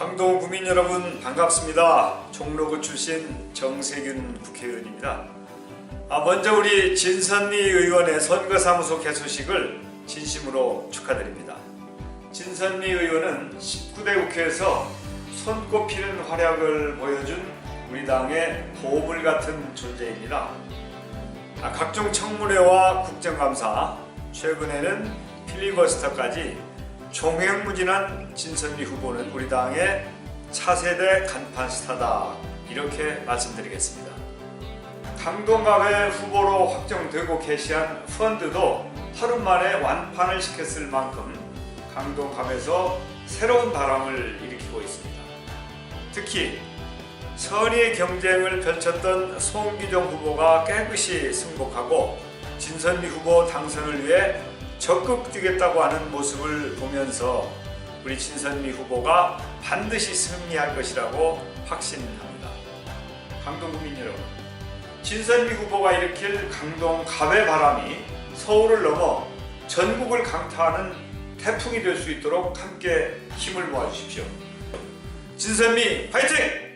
강동 구민 여러분 반갑습니다. 종로구 출신 정세균 국회의원입니다. 아, 먼저 우리 진선미 의원의 선거사무소 개소식을 진심으로 축하드립니다. 진선미 의원은 19대 국회에서 손꼽히는 활약을 보여준 우리 당의 보물 같은 존재입니다. 아, 각종 청문회와 국정감사, 최근에는 필리버스터까지 종횡무진한 진선미 후보는 우리 당의 차세대 간판 스타다 이렇게 말씀드리겠습니다. 강동갑의 후보로 확정되고 게시한 펀드도 하루 만에 완판을 시켰을 만큼 강동갑에서 새로운 바람을 일으키고 있습니다. 특히 선의의 경쟁을 펼쳤던 송기정 후보가 깨끗이 승복하고 진선미 후보 당선을 위해 적극 뛰겠다고 하는 모습을 보면서 우리 진선미 후보가 반드시 승리할 것이라고 확신합니다. 강동 국민 여러분, 진선미 후보가 일으킬 강동 갑의 바람이 서울을 넘어 전국을 강타하는 태풍이 될 수 있도록 함께 힘을 모아주십시오. 진선미 파이팅!